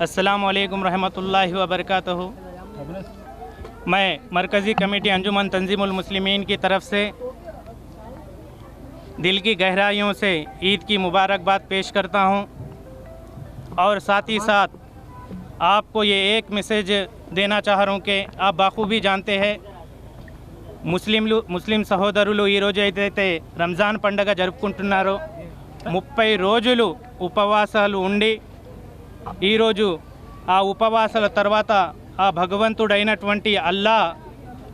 अस्सलाम वालेकुम रहमतुल्लाहि व बरकातहू मैं मरकज़ी कमेटी अंजुमन तंजीमुल मुस्लिमीन की तरफ से दिल की गहराइयों से ईद की मुबारकबाद पेश करता हूँ और साथ ही साथ आपको ये एक मैसेज देना चाह रहा हूँ कि आप बाखूबी जानते हैं ముస్లింలు ముస్లిం సహోదరులు ఈరోజు ఏదైతే రంజాన్ పండగ జరుపుకుంటున్నారో ముప్పై రోజులు ఉపవాసాలు ఉండి ఈరోజు ఆ ఉపవాసాల తర్వాత ఆ భగవంతుడైనటువంటి అల్లా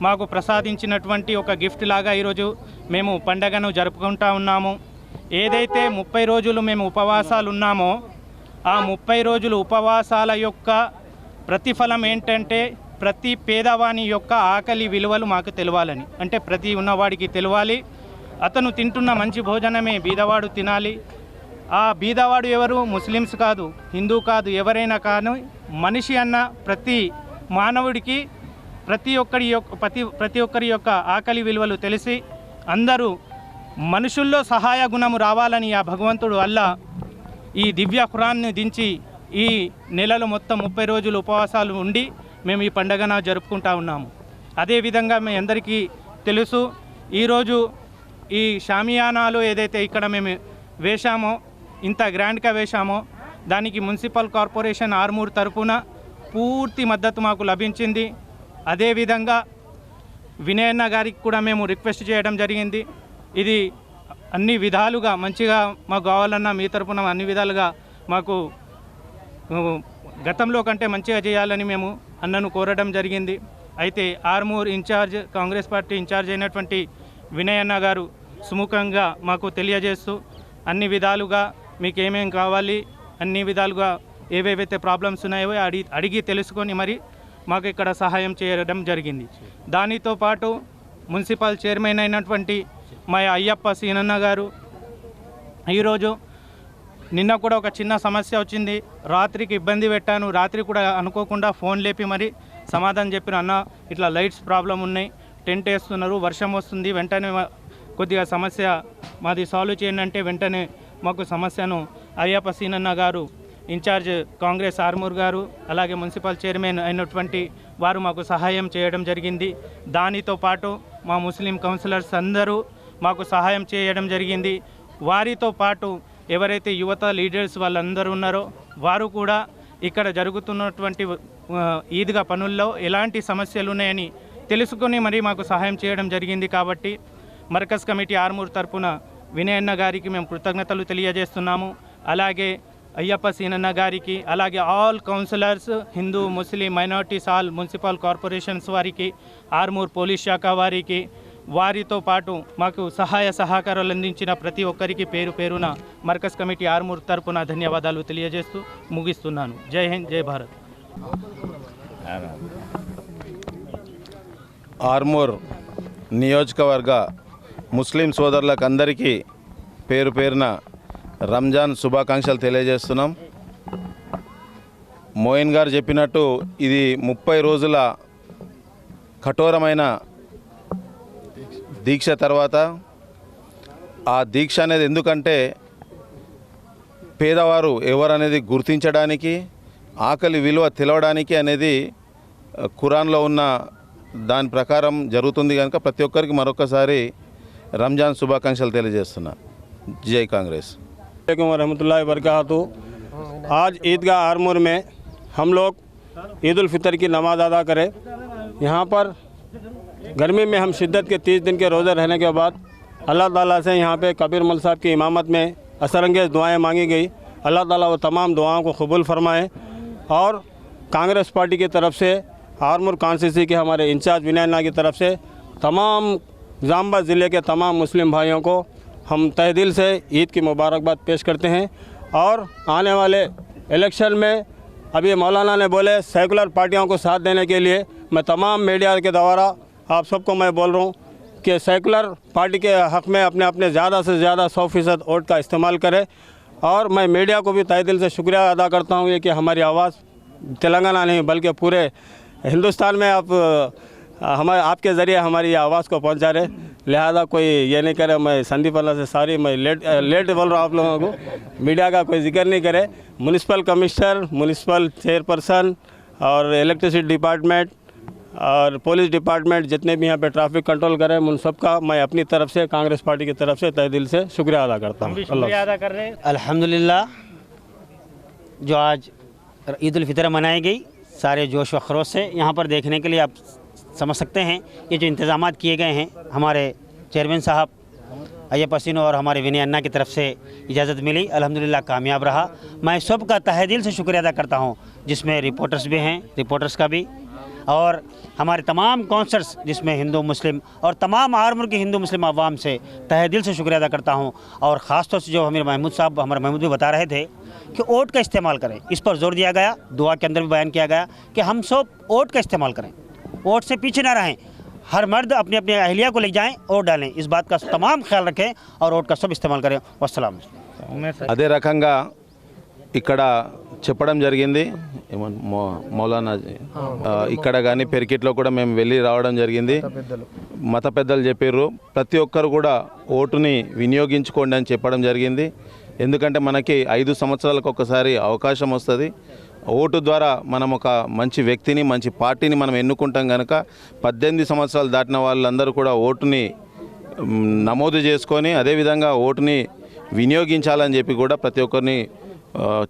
మాకు ప్రసాదించినటువంటి ఒక గిఫ్ట్ లాగా ఈరోజు మేము పండగను జరుపుకుంటా ఉన్నాము. ఏదైతే ముప్పై రోజులు మేము ఉపవాసాలు ఉన్నామో ఆ ముప్పై రోజులు ఉపవాసాల యొక్క ప్రతిఫలం ఏంటంటే ప్రతి పేదవాని యొక్క ఆకలి విలువలు మాకు తెలియాలని అంటే ప్రతి ఉన్నవాడికి తెలియాలి అతను తింటున్న మంచి భోజనమే బీదవాడు తినాలి. ఆ బీదవాడు ఎవరు? ముస్లిమ్స్ కాదు హిందూ కాదు ఎవరైనా కానీ మనిషి అన్న ప్రతి మానవుడికి ప్రతి ఒక్కరి యొక్క ప్రతి ప్రతి ఒక్కరి యొక్క ఆకలి విలువలు తెలిసి అందరూ మనుషుల్లో సహాయ గుణము రావాలని ఆ భగవంతుడు వల్ల ఈ దివ్య ఖురాన్ని దించి ఈ నెలలో మొత్తం ముప్పై రోజులు ఉపవాసాలు ఉండి మేము ఈ పండగన జరుపుకుంటా ఉన్నాము. అదేవిధంగా మీ అందరికీ తెలుసు ఈరోజు ఈ షామియానాలు ఏదైతే ఇక్కడ మేము వేశామో ఇంత గ్రాండ్గా వేశామో దానికి మున్సిపల్ కార్పొరేషన్ ఆర్మూర్ తరఫున పూర్తి మద్దతు మాకు లభించింది. అదేవిధంగా వినయన్న గారికి కూడా మేము రిక్వెస్ట్ చేయడం జరిగింది. ఇది అన్ని విధాలుగా మంచిగా మాకు కావాలన్నా మీ తరపున అన్ని విధాలుగా మాకు గతంలో కంటే మంచిగా చేయాలని మేము అన్నను కోరడం జరిగింది. అయితే Armoor incharge Congress party incharge అయినటువంటి వినయన్న గారు సుముఖంగా మాకు తెలియజేస్తూ అన్ని విధాలుగా మీకు ఏమేమి కావాలి అన్ని విధాలుగా ఏవేవైతే ప్రాబ్లమ్స్ ఉన్నాయో అడిగి అడిగి తెలుసుకొని మరి మాకు ఇక్కడ సహాయం చేయడం జరిగింది. దానితో పాటు మున్సిపల్ చైర్మన్ అయినటువంటి మా అయ్యప్ప సీనన్న గారు ఈరోజు నిన్న కూడా ఒక చిన్న సమస్య వచ్చింది. రాత్రికి ఇబ్బంది పెట్టాను. రాత్రి కూడా అనుకోకుండా ఫోన్ లేపి మరి సమాధానం చెప్పిన అన్న ఇట్లా లైట్స్ ప్రాబ్లం ఉన్నాయి. టెంట్ వేస్తున్నారు. వర్షం వస్తుంది. వెంటనే కొద్దిగా సమస్య మాది సాల్వ్ చేయండి అంటే వెంటనే మాకు సమస్యను అయ్యప్ప సీనన్న గారు ఇన్ఛార్జ్ కాంగ్రెస్ ఆర్మూర్ గారు అలాగే మున్సిపల్ చైర్మన్ అయినటువంటి వారు మాకు సహాయం చేయడం జరిగింది. దానితో పాటు మా ముస్లిం కౌన్సిలర్స్ అందరూ మాకు సహాయం చేయడం జరిగింది. వారితో పాటు ఎవరైతే యువత లీడర్స్ వాళ్ళందరూ ఉన్నారో వారు కూడా ఇక్కడ జరుగుతున్నటువంటి ఈద్గా పనుల్లో ఎలాంటి సమస్యలు ఉన్నాయని తెలుసుకొని మరి మాకు సహాయం చేయడం జరిగింది కాబట్టి మర్కజ్ కమిటీ ఆర్మూర్ తరపున వినయన్న గారికి మేము కృతజ్ఞతలు తెలియజేస్తున్నాము. అలాగే అయ్యప్ప సీనన్న గారికి అలాగే all councillors Hindu Muslim minorities all municipal corporations వారికి ఆర్మూర్ పోలీస్ శాఖ వారికి వారితో పాటు మాకు సహాయ సహకారాలు అందించిన ప్రతి ఒక్కరికి పేరు పేరున మర్కజ్ కమిటీ ఆర్మూర్ తరపున ధన్యవాదాలు తెలియజేస్తూ ముగిస్తున్నాను. జై హింద్ జై భారత్. ఆర్మూర్ నియోజకవర్గ ముస్లిం సోదరులకు అందరికీ పేరు పేరున రంజాన్ శుభాకాంక్షలు తెలియజేస్తున్నాం. మోయిన్ గారు చెప్పినట్టు ఇది ముప్పై రోజుల కఠోరమైన దీక్ష తర్వాత ఆ దీక్ష అనేది ఎందుకంటే పేదవారు ఎవరనేది గుర్తించడానికి ఆకలి విలువ తెలవడానికి అనేది ఖురాన్లో ఉన్న దాని ప్రకారం జరుగుతుంది కనుక ప్రతి ఒక్కరికి మరొకసారి రంజాన్ శుభాకాంక్షలు తెలియజేస్తున్నా జై కాంగ్రెస్ वालेकुम वरहमतुल्लाहि वबरकातु आज ईदगाह आरमूर में हम लोग ईद उल फितर की नमाज अदा करें यहाँ पर गर्मी में हम शिद्दत के तीस दिन के रोज़े रहने के बाद अल्लाह ताला से यहाँ पे कबीर मल साहब की इमामत में असरंगेज दुआएं मांगी गई अल्लाह ताला वो तमाम दुआओं को कबूल फरमाए और कांग्रेस पार्टी की तरफ से आरमूर कॉन्स्टिट्यूंसी के हमारे इंचार्ज विनयना की तरफ से तमाम जाम्बा ज़िले के तमाम मुस्लिम भाइयों को हम तह दिल से ईद की मुबारकबाद पेश करते हैं और आने वाले इलेक्शन में अभी मौलाना ने बोले, सेकुलर पार्टियों को साथ देने के लिए मैं तमाम मीडिया के द्वारा आप सबको मैं बोल रहा हूँ कि सेकुलर पार्टी के हक़ में अपने अपने ज़्यादा से ज़्यादा सौ फ़ीसद वोट का इस्तेमाल करें और मैं मीडिया को भी तय दिल से शुक्रिया अदा करता हूँ ये कि हमारी आवाज़ तेलंगाना नहीं बल्कि पूरे हिंदुस्तान में आप हमारे आपके ज़रिए हमारी आवाज़ को पहुँचा रहे। लिहाजा कोई ये नहीं करे मैं संदीप अल्लाह से सॉरी मैं लेट लेट बोल रहा हूँ आप लोगों को। मीडिया का कोई ज़िक्र नहीं करे। म्यूनिसिपल कमिश्नर म्यूनिसिपल चेयरपर्सन और इलेक्ट्रिसिटी डिपार्टमेंट और पुलिस डिपार्टमेंट जितने भी यहाँ पे ट्रैफ़िक कंट्रोल करें उन सबका मैं अपनी तरफ़ से कांग्रेस पार्टी की तरफ़ से तय दिल से शुक्रिया अदा करता हूँ। शुक्रिया अदा कर रहे हैं। अल्हम्दुलिल्लाह जो आज ईद फितर मनाई गई सारे जोश व खरोश से यहाँ पर देखने के लिए आप समझ सकते हैं। ये जो इंतज़ाम किए गए हैं, हमारे चेयरमैन साहब अय्यप हसीन और हमारे विनय अन्ना की तरफ़ से इजाज़त मिली। अल्हम्दुलिल्लाह कामयाब रहा। मैं सबका तहे दिल से शुक्रिया अदा करता हूँ, जिसमें रिपोर्टर्स भी हैं, रिपोर्टर्स का भी। और हमारे तमाम कॉन्सर्ट्स, जिसमें हिंदू, मुस्लिम और तमाम आर्मर के हिंदू, मुस्लिम अवाम से तहे दिल से शुक्रिया अदा करता हूँ। और ख़ास तौर से जो हमारे महमूद साहब, हमारे महमूद भी बता रहे थे कि ओट का इस्तेमाल करें। इस पर ज़ोर दिया गया, दुआ के अंदर भी बयान किया गया कि हम सब ओट का इस्तेमाल करें। ओट से पीछे ना रहें हर मर्द अपनी अपनी अहलिया को ले जाएं और डालें इस बात का तमाम ख्याल रखें और ओट का सब इस्तेमाल करें वस्सलाम मैं सर అదే రకంగా ఇక్కడ చెప్పడం జరిగింది ఏమన్ మౌ- మౌలానా జీ. ఆ, ఇక్కడ కానీ పెరికిట్లో కూడా మేము వెళ్ళి రావడం జరిగింది మత పెద్దలు చెప్పారు ప్రతి ఒక్కరు కూడా ఓటుని వినియోగించుకోండి అని చెప్పడం జరిగింది ఎందుకంటే మనకి ఐదు సంవత్సరాలకు ఒకసారి అవకాశం వస్తుంది ఓటు ద్వారా మనం ఒక మంచి వ్యక్తిని మంచి పార్టీని మనం ఎన్నుకుంటాం కనుక పద్దెనిమిది సంవత్సరాలు దాటిన వాళ్ళందరూ కూడా ఓటుని నమోదు చేసుకొని అదేవిధంగా ఓటుని వినియోగించాలని చెప్పి కూడా ప్రతి ఒక్కరిని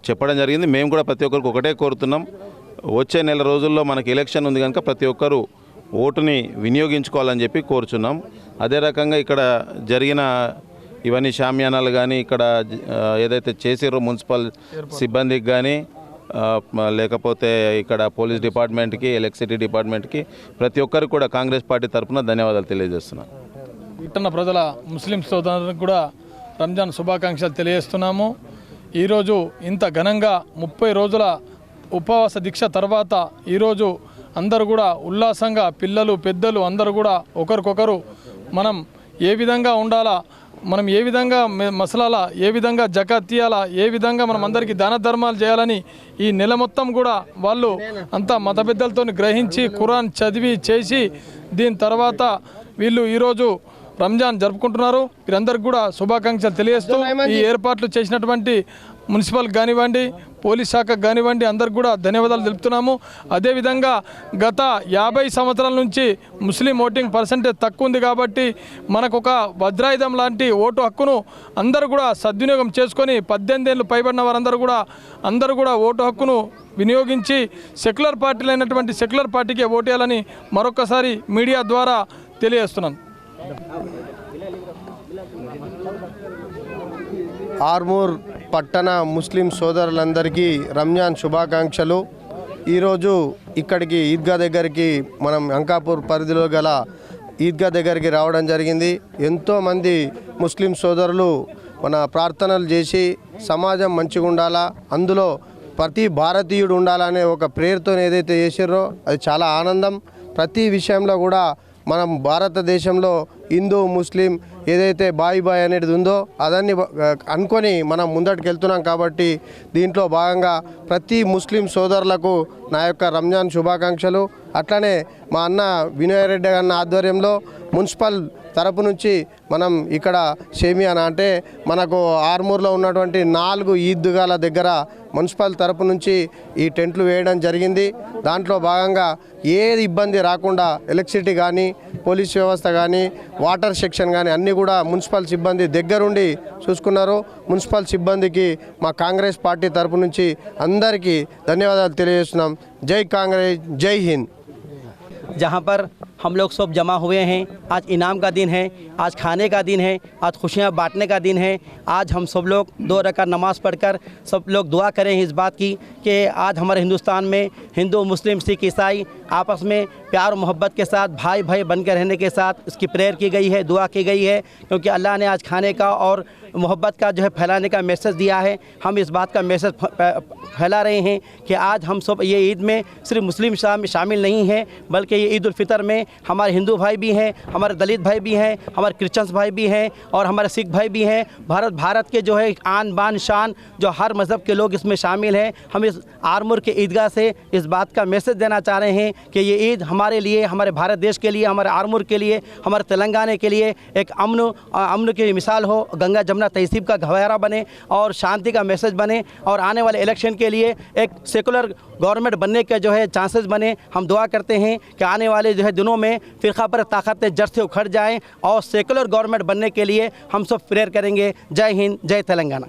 చెప్పడం జరిగింది. మేము కూడా ప్రతి ఒక్కరికి ఒకటే కోరుతున్నాం. వచ్చే నెల రోజుల్లో మనకి ఎలక్షన్ ఉంది కనుక ప్రతి ఒక్కరూ ఓటుని వినియోగించుకోవాలని చెప్పి కోరుచున్నాం. అదే రకంగా ఇక్కడ జరిగిన ఇవన్నీ షామ్యానాలు కానీ ఇక్కడ ఏదైతే చేసిరో మున్సిపల్ సిబ్బందికి కానీ లేకపోతే ఇక్కడ పోలీస్ డిపార్ట్మెంట్కి ఎలక్ట్రిసిటీ డిపార్ట్మెంట్కి ప్రతి ఒక్కరికి కూడా కాంగ్రెస్ పార్టీ తరఫున ధన్యవాదాలు తెలియజేస్తున్నాను పట్టణ ప్రజల ముస్లిం సోదరులకు కూడా రంజాన్ శుభాకాంక్షలు తెలియజేస్తున్నాము. ఈరోజు ఇంత ఘనంగా ముప్పై రోజుల ఉపవాస దీక్ష తర్వాత ఈరోజు అందరూ కూడా ఉల్లాసంగా పిల్లలు పెద్దలు అందరూ కూడా ఒకరికొకరు మనం ఏ విధంగా ఉండాలా మనం ఏ విధంగా మసలాలా ఏ విధంగా జకాత్ తీయాలా ఏ విధంగా మనం అందరికీ దాన ధర్మాలు చేయాలని ఈ నెల మొత్తం కూడా వాళ్ళు అంతా మత పెద్దలతో గ్రహించి ఖురాన్ చదివి చేసి దీని తర్వాత వీళ్ళు ఈరోజు రంజాన్ జరుపుకుంటున్నారు. వీరందరికీ కూడా శుభాకాంక్షలు తెలియజేస్తూ ఈ ఏర్పాట్లు చేసినటువంటి మున్సిపల్ కానివ్వండి పోలీస్ శాఖకు కానివ్వండి అందరికి కూడా ధన్యవాదాలు తెలుపుతున్నాము. అదేవిధంగా గత యాభై సంవత్సరాల నుంచి ముస్లిం ఓటింగ్ పర్సంటేజ్ తక్కువ ఉంది కాబట్టి మనకు ఒక వజ్రాయుధం లాంటి ఓటు హక్కును అందరూ కూడా సద్వినియోగం చేసుకొని పద్దెనిమిది ఏళ్ళు పైబడిన వారందరూ కూడా అందరూ కూడా ఓటు హక్కును వినియోగించి సెక్యులర్ పార్టీలైనటువంటి సెక్యులర్ పార్టీకే ఓటేయాలని మరొకసారి మీడియా ద్వారా తెలియజేస్తున్నాను. ఆర్మూర్ పట్టణ ముస్లిం సోదరులందరికీ రంజాన్ శుభాకాంక్షలు. ఈరోజు ఇక్కడికి ఈద్గా దగ్గరికి మనం అంకాపూర్ పరిధిలో గల ఈద్గా దగ్గరికి రావడం జరిగింది. ఎంతోమంది ముస్లిం సోదరులు మన ప్రార్థనలు చేసి సమాజం మంచిగా ఉండాలా అందులో ప్రతి భారతీయుడు ఉండాలనే ఒక ప్రేయర్తో ఏదైతే చేసారో అది చాలా ఆనందం. ప్రతి విషయంలో కూడా మనం భారతదేశంలో హిందూ ముస్లిం ఏదైతే బాయ్ బాయ్ అనేది ఉందో అదాన్ని అనుకొని మనం ముందటికి వెళ్తున్నాం కాబట్టి దీంట్లో భాగంగా ప్రతి ముస్లిం సోదరులకు నా యొక్క రంజాన్ శుభాకాంక్షలు. అట్లనే మా అన్న వినయ్ రెడ్డి అన్న ఆధ్వర్యంలో మున్సిపల్ తరపు నుంచి మనం ఇక్కడ షేమియానా అంటే మనకు ఆర్మూర్లో ఉన్నటువంటి నాలుగు ఈద్దుగాల దగ్గర మున్సిపల్ తరపు నుంచి ఈ టెంట్లు వేయడం జరిగింది. దాంట్లో భాగంగా ఏది ఇబ్బంది రాకుండా ఎలక్ట్రిసిటీ కానీ పోలీస్ వ్యవస్థ కానీ వాటర్ సెక్షన్ కానీ అన్నీ కూడా మున్సిపల్ సిబ్బంది దగ్గరుండి చూసుకున్నారు. మున్సిపల్ సిబ్బందికి మా కాంగ్రెస్ పార్టీ తరపు నుంచి అందరికీ ధన్యవాదాలు తెలియజేస్తున్నాం జై కాంగ్రెస్ జై హింద్ जहाँ पर हम लोग सब जमा हुए हैं। आज इनाम का दिन है, आज खाने का दिन है, आज खुशियाँ बांटने का दिन है। आज हम सब लोग दो रकात नमाज़ पढ़कर सब लोग दुआ करें इस बात की कि आज हमारे हिंदुस्तान में हिंदू, मुस्लिम, सिख, ईसाई आपस में प्यार मोहब्बत के साथ भाई भाई बनकर रहने के साथ इसकी प्रेयर की गई है, दुआ की गई है। क्योंकि अल्लाह ने आज खाने का और मोहब्बत का जो है फैलाने का मैसेज दिया है। हम इस बात का मैसेज फैला रहे हैं कि आज हम सब ये ईद में सिर्फ़ मुस्लिम शाम- शामिल नहीं है, बल्कि ये ईद फितर में हमारे हिंदू भाई भी हैं, हमारे दलित भाई भी हैं, हमारे क्रिश्चियंस भाई भी हैं और हमारे सिख भाई भी हैं। भारत भारत के जो है आन बान शान जो हर मज़हब के लोग इसमें शामिल हैं। हम इस आरमूर के ईदगाह से इस बात का मैसेज देना चाह रहे हैं कि ये ईद हमारे लिए, हमारे भारत देश के लिए, हमारे आरमूर के लिए, हमारे तेलंगाना के लिए एक अमन अमन की मिसाल हो, गंगा जमुना तहसीब का गहरा बने और शांति का मैसेज बने और आने वाले इलेक्शन के लिए एक सेकुलर गवर्नमेंट बनने के जो है चांसेस बने। हम दुआ करते हैं कि आने वाले जो है दिनों में फ़िरका पर ताकतें जड़ से उखड़ जाएँ और सेकुलर गवर्नमेंट बनने के लिए हम सब प्रेयर करेंगे। जय हिंद, जय तेलंगाना।